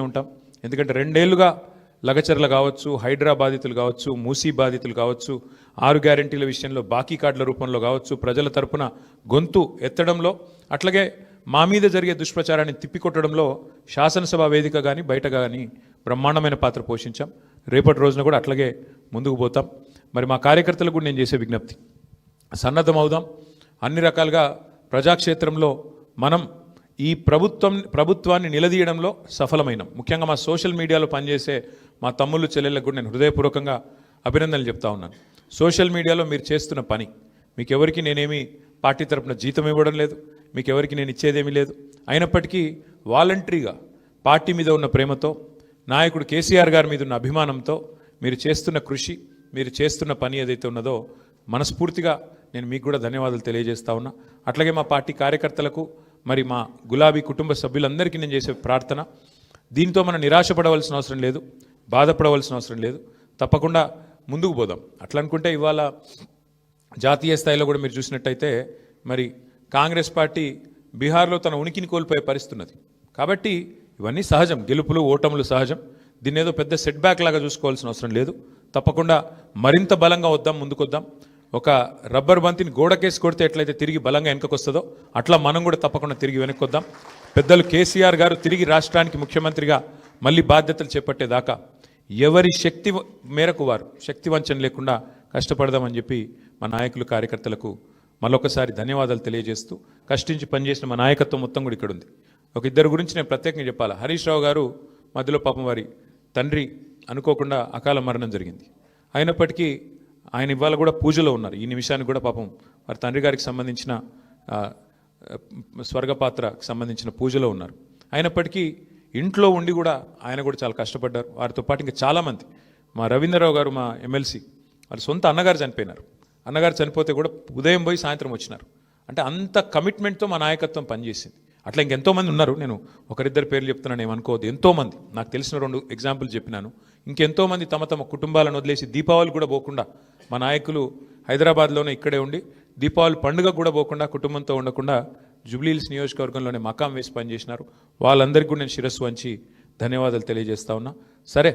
ఉంటాం. ఎందుకంటే రెండేళ్ళుగా లగచర్ల కావచ్చు హైడ్రా బాధితులు కావచ్చు మూసీ బాధితులు కావచ్చు ఆరు గ్యారంటీల విషయంలో బాకీ కార్డుల రూపంలో కావచ్చు ప్రజల తరపున గొంతు ఎత్తడంలో అట్లాగే మా మీద జరిగే దుష్ప్రచారాన్ని తిప్పికొట్టడంలో శాసనసభ వేదిక కానీ బయట కానీ బ్రహ్మాండమైన పాత్ర పోషించాం. రేపటి రోజున కూడా అట్లాగే ముందుకు పోతాం. మరి మా కార్యకర్తలకు కూడా నేను చేసే విజ్ఞప్తి సన్నద్ధమవుదాం. అన్ని రకాలుగా ప్రజాక్షేత్రంలో మనం ఈ ప్రభుత్వం ప్రభుత్వాన్ని నిలదీయడంలో సఫలమైన. ముఖ్యంగా మా సోషల్ మీడియాలో పనిచేసే మా తమ్ముళ్ళు చెల్లెళ్ళకు కూడా నేను హృదయపూర్వకంగా అభినందనలు చెప్తా ఉన్నాను. సోషల్ మీడియాలో మీరు చేస్తున్న పని మీకు ఎవరికి నేనేమి పార్టీ తరపున జీతం ఇవ్వడం లేదు మీకు ఎవరికి నేను ఇచ్చేదేమీ లేదు. అయినప్పటికీ వాలంటరీగా పార్టీ మీద ఉన్న ప్రేమతో నాయకుడు కేసీఆర్ గారి మీద ఉన్న అభిమానంతో మీరు చేస్తున్న కృషి మీరు చేస్తున్న పని ఏదైతే ఉన్నదో మనస్ఫూర్తిగా నేను మీకు కూడా ధన్యవాదాలు తెలియజేస్తా ఉన్నా. అట్లాగే మా పార్టీ కార్యకర్తలకు మరి మా గులాబీ కుటుంబ సభ్యులందరికీ నేను చేసే ప్రార్థన. దీంతో మనం నిరాశపడవలసిన అవసరం లేదు బాధపడవలసిన అవసరం లేదు. తప్పకుండా ముందుకు పోదాం. అట్లా అనుకుంటే ఇవాళ జాతీయ స్థాయిలో కూడా మీరు చూసినట్టయితే మరి కాంగ్రెస్ పార్టీ బీహార్లో తన ఉనికిని కోల్పోయే పరిస్థితి ఉన్నది కాబట్టి ఇవన్నీ సహజం గెలుపులు ఓటములు సహజం. దీన్ని ఏదో పెద్ద సెట్ బ్యాక్ లాగా చూసుకోవాల్సిన అవసరం లేదు. తప్పకుండా మరింత బలంగా వద్దాం ముందుకొద్దాం. ఒక రబ్బర్ బంతిని గోడకేసి కొడితే ఎట్లయితే తిరిగి బలంగా వెనకకొస్తుందో అట్లా మనం కూడా తప్పకుండా తిరిగి వెనక్కి వద్దాం పెద్దలు కేసీఆర్ గారు తిరిగి రాష్ట్రానికి ముఖ్యమంత్రిగా మళ్ళీ బాధ్యతలు చేపట్టేదాకా ఎవరి శక్తి మేరకు వారు శక్తి వంచన లేకుండా కష్టపడదామని చెప్పి మా నాయకులు కార్యకర్తలకు మరొకసారి ధన్యవాదాలు తెలియజేస్తూ కష్టించి పనిచేసిన మా నాయకత్వం మొత్తం కూడా ఇక్కడ ఉంది ఒక ఇద్దరు గురించి నేను ప్రత్యేకంగా చెప్పాలి? హరీష్ రావు గారు మధ్యలో పాపం వారి తండ్రి అనుకోకుండా అకాల మరణం జరిగింది. అయినప్పటికీ ఆయన ఇవాళ కూడా పూజలో ఉన్నారు. ఈ నిమిషానికి కూడా పాపం వారి తండ్రి గారికి సంబంధించిన స్వర్గపాత్రకు సంబంధించిన పూజలో ఉన్నారు. అయినప్పటికీ ఇంట్లో ఉండి కూడా ఆయన కూడా చాలా కష్టపడ్డారు. వారితో పాటు ఇంకా చాలామంది మా రవీంద్రరావు గారు మా ఎమ్మెల్సీ వాళ్ళ సొంత అన్నగారు చనిపోయినారు. అన్నగారు చనిపోతే కూడా ఉదయం పోయి సాయంత్రం వచ్చినారు. అంటే అంత కమిట్మెంట్తో మా నాయకత్వం పనిచేసింది. అట్లా ఇంకెంతోమంది ఉన్నారు. నేను ఒకరిద్దరు పేర్లు చెప్తున్నాను ఏమనుకోవద్దు ఎంతోమంది నాకు తెలిసిన రెండు ఎగ్జాంపుల్ చెప్పినాను. ఇంకెంతోమంది తమ తమ కుటుంబాలను వదిలేసి దీపావళి కూడా పోకుండా మా నాయకులు హైదరాబాద్లోనే ఇక్కడే ఉండి దీపావళి పండుగ కూడా పోకుండా కుటుంబంతో ఉండకుండా జూబ్లీహిల్స్ నియోజకవర్గంలోనే మకాం వేసి పనిచేసినారు. వాళ్ళందరికీ కూడా నేను శిరస్సు వంచి ధన్యవాదాలు తెలియజేస్తా ఉన్నా. సరే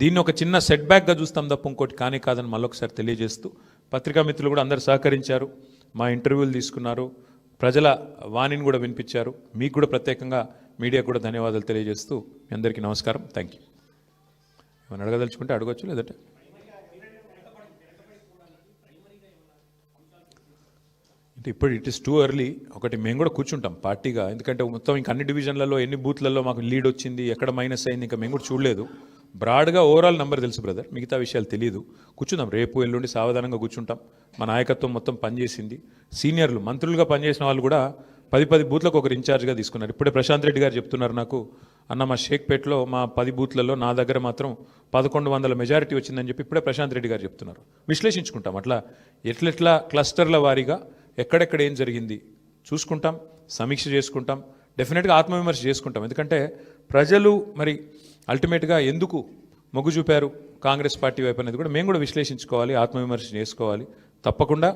దీన్ని ఒక చిన్న సెట్ బ్యాక్గా చూస్తాం తప్ప ఇంకోటి కానీ కాదని మళ్ళొకసారి తెలియజేస్తూ పత్రికా మిత్రులు కూడా అందరు సహకరించారు మా ఇంటర్వ్యూలు తీసుకున్నారు ప్రజల వాణిని కూడా వినిపించారు. మీకు కూడా ప్రత్యేకంగా మీడియా కూడా ధన్యవాదాలు తెలియజేస్తూ మీ అందరికీ నమస్కారం. థ్యాంక్ యూ ఏమైనా అడగదలుచుకుంటే అడగచ్చు లేదంటే అంటే ఇప్పుడు ఇట్ ఇస్ టూ ఎర్లీ ఒకటి మేము కూడా కూర్చుంటాం పార్టీగా. ఎందుకంటే మొత్తం ఇంకా అన్ని డివిజన్లలో ఎన్ని బూత్లలో మాకు లీడ్ వచ్చింది ఎక్కడ మైనస్ అయింది ఇంకా మేము కూడా చూడలేదు. బ్రాడ్గా ఓవరాల్ నెంబర్ తెలుసు బ్రదర్ మిగతా విషయాలు తెలియదు కూర్చుందాం. రేపు ఎల్లుండి సావధానంగా కూర్చుంటాం. మా నాయకత్వం మొత్తం పనిచేసింది. సీనియర్లు మంత్రులుగా పనిచేసిన వాళ్ళు కూడా పది పది బూత్లకు ఒకరు ఇన్ఛార్జ్గా తీసుకున్నారు. ఇప్పుడే ప్రశాంత్ రెడ్డి గారు చెప్తున్నారు నాకు అన్న మా షేక్పేట్లో మా పది బూత్లలో నా దగ్గర మాత్రం పదకొండు వందల మెజారిటీ వచ్చిందని చెప్పి ఇప్పుడే ప్రశాంత్ రెడ్డి గారు చెప్తున్నారు. విశ్లేషించుకుంటాం. అట్లా ఎట్లెట్లా క్లస్టర్ల వారీగా ఎక్కడెక్కడ ఏం జరిగింది చూసుకుంటాం సమీక్ష చేసుకుంటాం డెఫినెట్గా ఆత్మవిమర్శ చేసుకుంటాం. ఎందుకంటే ప్రజలు మరి అల్టిమేట్గా ఎందుకు మొగ్గు చూపారు కాంగ్రెస్ పార్టీ వైపు అనేది కూడా మేము కూడా విశ్లేషించుకోవాలి ఆత్మవిమర్శ చేసుకోవాలి. తప్పకుండా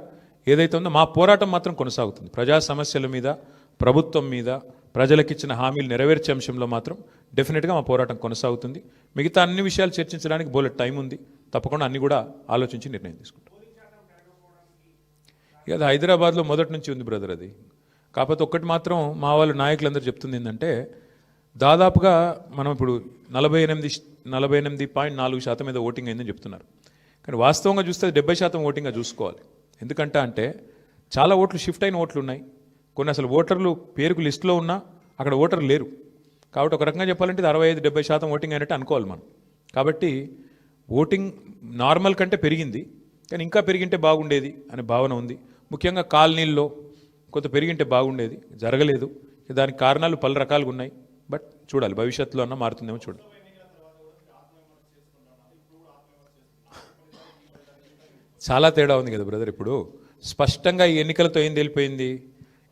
ఏదైతే ఉందో మా పోరాటం మాత్రం కొనసాగుతుంది. ప్రజా సమస్యల మీద ప్రభుత్వం మీద ప్రజలకిచ్చిన హామీలు నెరవేర్చే అంశంలో మాత్రం డెఫినెట్గా మా పోరాటం కొనసాగుతుంది. మిగతా అన్ని విషయాలు చర్చించడానికి బోలెట్ టైం ఉంది. తప్పకుండా అన్ని కూడా ఆలోచించి నిర్ణయం తీసుకుంటాం. ఇక అది హైదరాబాద్లో మొదటి నుంచి ఉంది బ్రదర్ అది. కాకపోతే ఒక్కటి మాత్రం మా వాళ్ళు నాయకులందరూ చెప్తుంది ఏంటంటే దాదాపుగా మనం ఇప్పుడు నలభై ఎనిమిది నలభై ఎనిమిది పాయింట్ నాలుగు శాతం మీద ఓటింగ్ అయిందని చెప్తున్నారు. కానీ వాస్తవంగా చూస్తే డెబ్బై శాతం ఓటింగ్గా చూసుకోవాలి. ఎందుకంటే అంటే చాలా ఓట్లు షిఫ్ట్ అయిన ఓట్లు ఉన్నాయి. కొన్ని అసలు ఓటర్లు పేరుకు లిస్టులో ఉన్నా అక్కడ ఓటర్లు లేరు. కాబట్టి ఒక రకంగా చెప్పాలంటే ఇది అరవై ఐదు డెబ్బై శాతం ఓటింగ్ అయినట్టు అనుకోవాలి మనం. కాబట్టి ఓటింగ్ నార్మల్ కంటే పెరిగింది. కానీ ఇంకా పెరిగింటే బాగుండేది అనే భావన ఉంది. ముఖ్యంగా కాలనీల్లో కొంత పెరిగింటే బాగుండేది జరగలేదు. దానికి కారణాలు పలు రకాలుగా ఉన్నాయి బట్ చూడాలి భవిష్యత్తులో అన్న మారుతుందేమో చూడాలి. చాలా తేడా ఉంది కదా బ్రదర్ ఇప్పుడు. స్పష్టంగా ఈ ఎన్నికలతో ఏం తెలిపోయింది?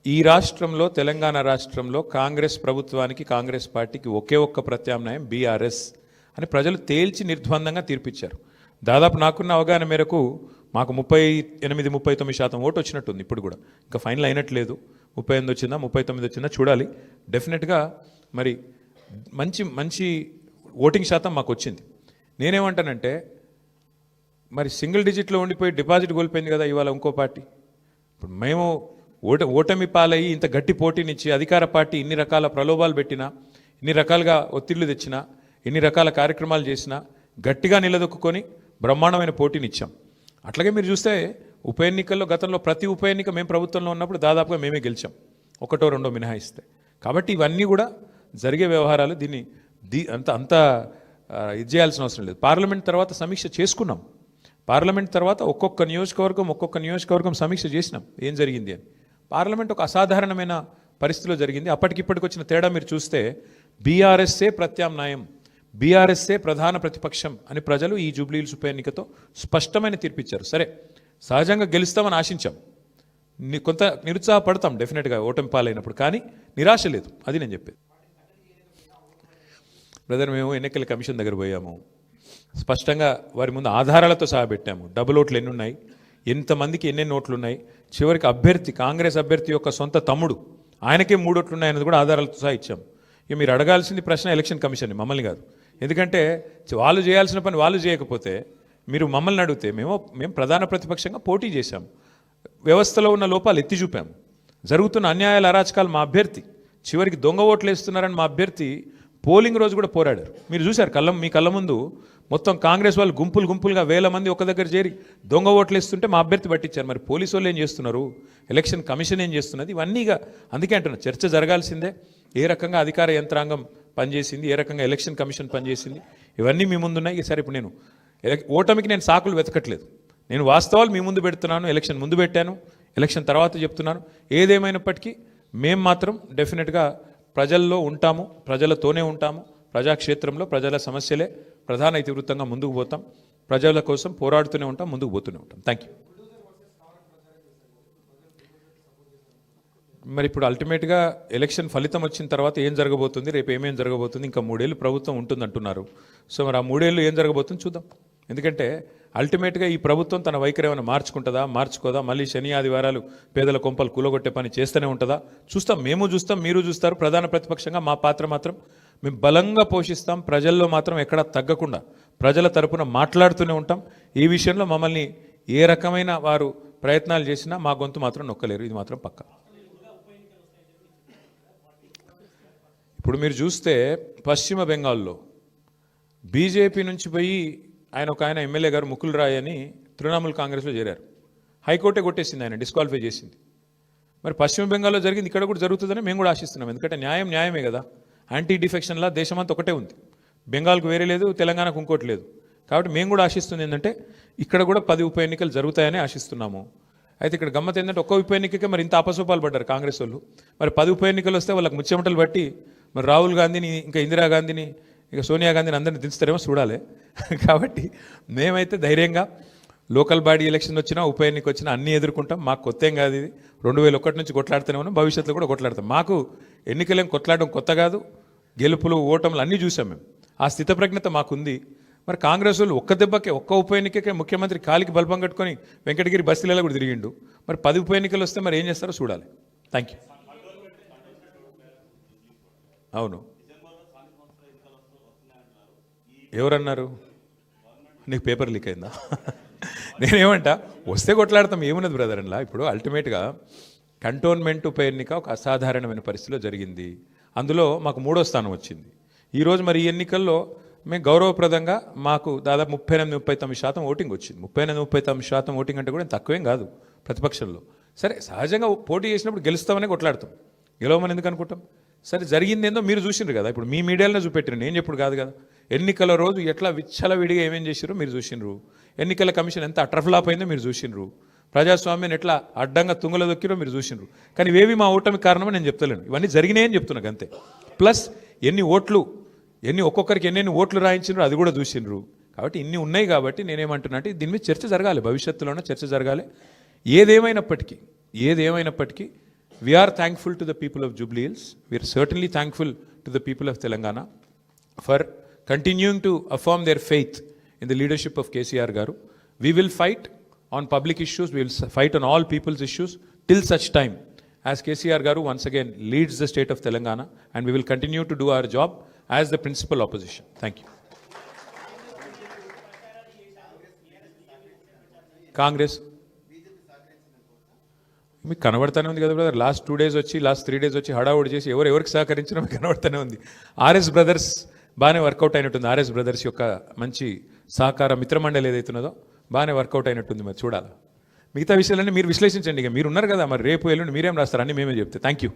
ఈ రాష్ట్రంలో తెలంగాణ రాష్ట్రంలో కాంగ్రెస్ ప్రభుత్వానికి కాంగ్రెస్ పార్టీకి ఒకే ఒక్క ప్రత్యామ్నాయం బీఆర్ఎస్ అని ప్రజలు తేల్చి నిర్ద్వందంగా తీర్పిచ్చారు. దాదాపు నాకున్న అవగాహన మేరకు మాకు ముప్పై ఎనిమిది ముప్పై తొమ్మిది శాతం ఓటు వచ్చినట్టుంది ఇప్పుడు కూడా. ఇంకా ఫైనల్ అయినట్లేదు. ముప్పై ఎనిమిది వచ్చిందా ముప్పై తొమ్మిది వచ్చిందా చూడాలి. డెఫినెట్గా మరి మంచి మంచి ఓటింగ్ శాతం మాకు వచ్చింది. నేనేమంటానంటే మరి సింగిల్ డిజిట్లో ఉండిపోయి డిపాజిట్ కోల్పోయింది కదా ఇవాళ ఇంకో పార్టీ. ఇప్పుడు మేము ఓట ఓటమి పాలయ్యి ఇంత గట్టి పోటీనిచ్చి అధికార పార్టీ ఇన్ని రకాల ప్రలోభాలు పెట్టినా ఇన్ని రకాలుగా ఒత్తిళ్ళు తెచ్చినా ఇన్ని రకాల కార్యక్రమాలు చేసినా గట్టిగా నిలదొక్కుని బ్రహ్మాండమైన పోటీనిచ్చాం. అట్లాగే మీరు చూస్తే ఉప ఎన్నికల్లో గతంలో ప్రతి ఉప ఎన్నిక మేము ప్రభుత్వంలో ఉన్నప్పుడు దాదాపుగా మేమే గెలిచాం. ఒకటో రెండో మినహాయిస్తే. కాబట్టి ఇవన్నీ కూడా జరిగే వ్యవహారాలు దీన్ని దీ అంత అంత ఇది చేయాల్సిన అవసరం లేదు. పార్లమెంట్ తర్వాత సమీక్ష చేసుకున్నాం. పార్లమెంట్ తర్వాత ఒక్కొక్క నియోజకవర్గం ఒక్కొక్క నియోజకవర్గం సమీక్ష చేసినాం. ఏం జరిగింది అని. పార్లమెంట్ ఒక అసాధారణమైన పరిస్థితిలో జరిగింది. అప్పటికిప్పటికి వచ్చిన తేడా మీరు చూస్తే బీఆర్ఎస్ఏ ప్రత్యామ్నాయం. బీఆర్ఎస్ఏ ప్రధాన ప్రతిపక్షం అని ప్రజలు ఈ జూబ్లీహిల్స్ ఉప ఎన్నికతో స్పష్టమైన తీర్పిచ్చారు. సరే సహజంగా గెలుస్తామని ఆశించాం. కొంత నిరుత్సాహపడతాం డెఫినెట్గా ఓటమి పాలైనప్పుడు కానీ నిరాశ లేదు. అది నేను చెప్పేది. బ్రదర్ మేము ఎన్నికల కమిషన్ దగ్గర పోయాము. స్పష్టంగా వారి ముందు ఆధారాలతో సహా పెట్టాము. డబుల్ ఓట్లు ఎన్ని ఉన్నాయి ఎంతమందికి ఎన్నెన్ని ఓట్లు ఉన్నాయి చివరికి అభ్యర్థి కాంగ్రెస్ అభ్యర్థి యొక్క సొంత తమ్ముడు ఆయనకే మూడు ఓట్లు ఉన్నాయన్నది కూడా ఆధారాలతో సహా ఇచ్చాము ఇక మీరు అడగాల్సింది ప్రశ్న ఎలక్షన్ కమిషన్ మమ్మల్ని కాదు. ఎందుకంటే వాళ్ళు చేయాల్సిన పని వాళ్ళు చేయకపోతే మీరు మమ్మల్ని అడిగితే మేము మేము ప్రధాన ప్రతిపక్షంగా పోటీ చేశాం. వ్యవస్థలో ఉన్న లోపాలు ఎత్తి చూపాము జరుగుతున్న అన్యాయాల అరాచకాలు మా అభ్యర్థి చివరికి దొంగ ఓట్లు వేస్తున్నారని మా అభ్యర్థి పోలింగ్ రోజు కూడా పోరాడారు. మీరు చూశారు కళ్ళం మీ కళ్ళ ముందు మొత్తం కాంగ్రెస్ వాళ్ళు గుంపులు గుంపులుగా వేల మంది ఒక దగ్గర చేరి దొంగ ఓట్లు ఇస్తుంటే మా అభ్యర్థి పట్టించారు. మరి పోలీసు వాళ్ళు ఏం చేస్తున్నారు? ఎలక్షన్ కమిషన్ ఏం చేస్తున్నది? ఇవన్నీగా అందుకే అంటున్నా చర్చ జరగాల్సిందే. ఏ రకంగా అధికార యంత్రాంగం పనిచేసింది? ఏ రకంగా ఎలక్షన్ కమిషన్ పనిచేసింది? ఇవన్నీ మీ ముందున్నాయి. సరే ఇప్పుడు నేను ఓటమికి నేను సాకులు వెతకట్లేదు. నేను వాస్తవాలు మీ ముందు పెడుతున్నాను ఎలక్షన్ ముందు పెట్టాను ఎలక్షన్ తర్వాత చెప్తున్నాను. ఏదేమైనప్పటికీ మేము మాత్రం డెఫినెట్గా ప్రజల్లో ఉంటాము ప్రజలతోనే ఉంటాము. ప్రజాక్షేత్రంలో ప్రజల సమస్యలే. ప్రధాన ఇతివృత్తంగా ముందుకు పోతాం. ప్రజల కోసం పోరాడుతూనే ఉంటాం ముందుకు పోతూనే ఉంటాం. థ్యాంక్ యూ మరి ఇప్పుడు అల్టిమేట్గా ఎలక్షన్ ఫలితం వచ్చిన తర్వాత ఏం జరగబోతుంది? రేపు ఏమేం జరగబోతుంది? ఇంకా మూడేళ్ళు ప్రభుత్వం ఉంటుంది అంటున్నారు సో మరి ఆ మూడేళ్ళు ఏం జరగబోతుంది చూద్దాం. ఎందుకంటే అల్టిమేట్గా ఈ ప్రభుత్వం తన వైఖరి ఏమైనా మార్చుకుంటుందా? మార్చుకోదా? మళ్ళీ శని ఆదివారాలు పేదల కొంపలు కూలగొట్టే పని చేస్తూనే ఉంటుందా? చూస్తాం. మేము చూస్తాం మీరు చూస్తారు. ప్రధాన ప్రతిపక్షంగా మా పాత్ర మాత్రం మేము బలంగా పోషిస్తాం ప్రజల్లో మాత్రం ఎక్కడా తగ్గకుండా ప్రజల తరపున మాట్లాడుతూనే ఉంటాం. ఈ విషయంలో మమ్మల్ని ఏ రకమైన వారు ప్రయత్నాలు చేసినా మా గొంతు మాత్రం నొక్కలేరు. ఇది మాత్రం పక్కా. ఇప్పుడు మీరు చూస్తే పశ్చిమ బెంగాల్లో బీజేపీ నుంచి పోయి ఆయన ఒక ఆయన ఎమ్మెల్యే గారు ముకుల్ రాయ్ అని తృణమూల్ కాంగ్రెస్లో చేరారు. హైకోర్టే కొట్టేసింది ఆయన డిస్క్వాలిఫై చేసింది. మరి పశ్చిమ బెంగాల్లో జరిగింది ఇక్కడ కూడా జరుగుతుందని మేము కూడా ఆశిస్తున్నాం. ఎందుకంటే న్యాయం న్యాయమే కదా. యాంటీ డిఫెక్షన్లా దేశమంతా ఒకటే ఉంది. బెంగాల్కు వేరే లేదు తెలంగాణకు ఇంకోటి లేదు. కాబట్టి మేము కూడా ఆశిస్తుంది ఏంటంటే ఇక్కడ కూడా పది ఉప ఎన్నికలు జరుగుతాయని ఆశిస్తున్నాము. అయితే ఇక్కడ గమ్మత్ ఏంటంటే ఒక్క ఉప ఎన్నికకే మరి ఇంత అపశోపాలు పడ్డారు కాంగ్రెస్ వాళ్ళు. మరి పది ఉప ఎన్నికలు వస్తే వాళ్ళకి ముచ్చెమటలు బట్టి మరి రాహుల్ గాంధీని ఇంకా ఇందిరాగాంధీని ఇక సోనియా గాంధీని అందరిని దించుతారేమో చూడాలి. కాబట్టి మేమైతే ధైర్యంగా లోకల్ బాడీ ఎలక్షన్ వచ్చినా ఉప ఎన్నిక వచ్చినా అన్నీ ఎదుర్కొంటాం. మాకు కొత్త ఏం కాదు ఇది. రెండు వేల ఒకటి నుంచి కొట్లాడుతూనే ఉన్నాం భవిష్యత్తులో కూడా కొట్లాడతాం. మాకు ఎన్నికలేం కొట్లాడడం కొత్త కాదు. గెలుపులు ఓటములు అన్నీ చూసాం మేము. ఆ స్థితప్రజ్ఞత మాకుంది. మరి కాంగ్రెస్ వాళ్ళు ఒక్క దెబ్బకే ఒక్క ఉప ఎన్నికకే ముఖ్యమంత్రి కాలికి బల్బం కట్టుకొని వెంకటగిరి బస్తీలలో కూడా తిరిగిండు. మరి పది ఉప ఎన్నికలు వస్తే మరి ఏం చేస్తారో చూడాలి. థ్యాంక్ యూ అవును. ఎవరన్నారు? నీకు పేపర్ లీక్ అయిందా? నేనేమంటా? వస్తే కొట్లాడతాం ఏమున్నది బ్రదర్ అలా ఇప్పుడు అల్టిమేట్గా కంటోన్మెంట్ ఉప ఎన్నిక ఒక అసాధారణమైన పరిస్థితిలో జరిగింది. అందులో మాకు మూడో స్థానం వచ్చింది. ఈరోజు మరి ఈ ఎన్నికల్లో మేము గౌరవప్రదంగా మాకు దాదాపు ముప్పై ఎనిమిది ముప్పై తొమ్మిది శాతం ఓటింగ్ వచ్చింది. ముప్పై ఎనిమిది ముప్పై తొమ్మిది శాతం ఓటింగ్ అంటే కూడా తక్కువేం కాదు ప్రతిపక్షంలో. సరే సహజంగా పోటీ చేసినప్పుడు గెలుస్తామనే కొట్లాడతాం. గెలవమని ఎందుకు అనుకుంటాం? సరే జరిగింది ఏందో మీరు చూసిండ్రు కదా. ఇప్పుడు మీ మీడియాలోనే చూపెట్టిరు నేను చెప్పుడు కాదు కదా. ఎన్నికల రోజు ఎట్లా విచ్చల విడిగా ఏమేం చేసిరో మీరు చూసిండ్రు. ఎన్నికల కమిషన్ ఎంత అట్రఫ్లాప్ అయిందో మీరు చూసిండ్రు. ప్రజాస్వామ్యాన్ని ఎట్లా అడ్డంగా తుంగల దొక్కిరో మీరు చూసిండ్రు కానీ ఇవేవి మా ఓటమి కారణమని నేను చెప్తలేను. ఇవన్నీ జరిగినాయని చెప్తున్నాను అంతే ప్లస్ ఎన్ని ఓట్లు ఎన్ని ఒక్కొక్కరికి ఎన్నెన్ని ఓట్లు రాయించినారు అది కూడా చూసిండ్రు కాబట్టి ఇన్ని ఉన్నాయి కాబట్టి నేనేమంటున్నా అంటే దీని మీద చర్చ జరగాలి. భవిష్యత్తులోనే చర్చ జరగాలి. ఏదేమైనప్పటికీ ఏదేమైనప్పటికీ we're thankful to the people of Jubilee Hills we're certainly thankful to the people of Telangana for continuing to affirm their faith in the leadership of KCR garu we will fight on public issues we will fight on all people's issues till such time as KCR Garu once again leads the state of Telangana, and we will continue to do our job as the principal opposition thank you Congress మీకు కనబడతానే ఉంది కదా brother last two days వచ్చి last three days వచ్చి హడావుడి చేసి ఎవరు ఎవరికి సహకరించినా మీకు కనబడతానే ఉంది. ఆర్ఎస్ బ్రదర్స్ బాగానే వర్కౌట్ అయినట్టుంది. ఆర్ఎస్ బ్రదర్స్ యొక్క మంచి సహకార మిత్రమండలి ఏదైతున్నదో బాగానే వర్కౌట్ అయినట్టుంది మరి చూడాలి. మిగతా విషయాలన్నీ మీరు విశ్లేషించండి ఇక. మీరు ఉన్నారు కదా మరి రేపు ఎల్లుండి మీరేం రాస్తారు? మేమే చెప్తే. Thank you